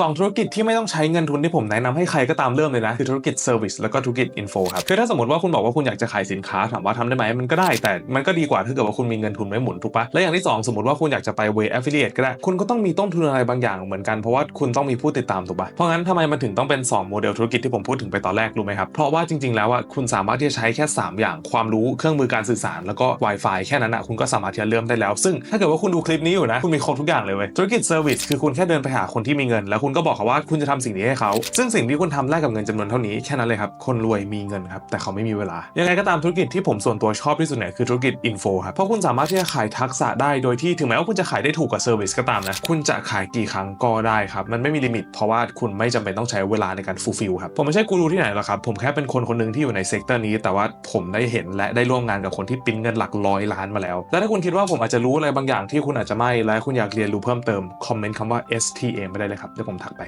สองธุรกิจที่ไม่ต้องใช้เงินทุนที่ผมแนะนำให้ใครก็ตามเริ่มเลยนะ คือธุรกิจเซอร์วิสแล้วก็ธุรกิจอินโฟครับคือถ้าสมมติว่าคุณบอกว่าคุณอยากจะขายสินค้าถามว่าทำได้ไหมมันก็ได้ แต่มันก็ดีกว่าถ้าเกิดว่าคุณมีเงินทุนไว้หมุนถูกปะและอย่างที่สองสมมติว่าคุณอยากจะไปเวอฟฟิเลียตก็ได้ คุณก็ต้องมีต้นทุนอะไรบางอย่างเหมือนกันเพราะว่าคุณต้องมีผู้ติดตามถูกปะเพราะงั้นทำไมมันถึงต้องเป็นสองโมเดลธุรกิจที่ผมพูดถึงไปตอนแรกรู้ไหมครับเพราะว่าจริงๆแล้วอะคุณสามารถที่จะใช้แค่ 3 อย่างความรู้เครื่องมือการสื่อสารแล้วก็ Wi-Fi แค่นั้นอะคุณก็สามารถที่จะเริ่มได้แล้ว ซึ่งถ้าเกิดว่าคุณดูคลิปนี้อยู่นะคุณมีครบทุกอย่างเลยเว้ยธุรกิจเซอร์วิสคือคุณแค่เดินไปหาคนที่มีเงินแล้วคุณก็บอกเขาว่าคุณจะทำสิ่งนี้ให้เขา ซึ่งสิ่งที่คุณทำแลกกับเงินจำนวนเท่านี้แค่นั้นเลยครับ คนรวยมีเงินครับ แต่เขาไม่มีเวลา ยังไงก็ตามธุรกิจที่ผมส่วนตัวชอบที่สุดเนี่ยคือธุรกิจอินโฟครับ เพราะคุณสามารถที่จะขายทักษะได้โดยที่ถึงแม้ว่าคุณจะขายได้ถูกกว่าเซอร์วิสก็ตามนะ คุณจะขายกี่ครั้งก็ได้ครับ มันไม่มีลิมิต เพราะว่าคุณไม่จำเป็นต้องใช้เวลาในการฟูลฟิลครับ ผมไม่ใช่กูรูที่ไหนหรอกครับ ผมแค่เป็นคนคนหนึ่งที่อยู่ในเซกเตอร์นี้ แต่ว่าผมได้เห็นและได้ร่วมงานกับคนที่ปิ้นเงินหลักร้อยล้านมาแล้ว และถ้าคุณคิดว่าผมอาจจะรู้อะไรบางอย่างที่คุณอาจจะไม่และคุณอยากเรียนรู้เพิ่มเติมคอมเมนต์คำว่า STA ไม่ได้เลยครับเดี๋ยวผมทักไป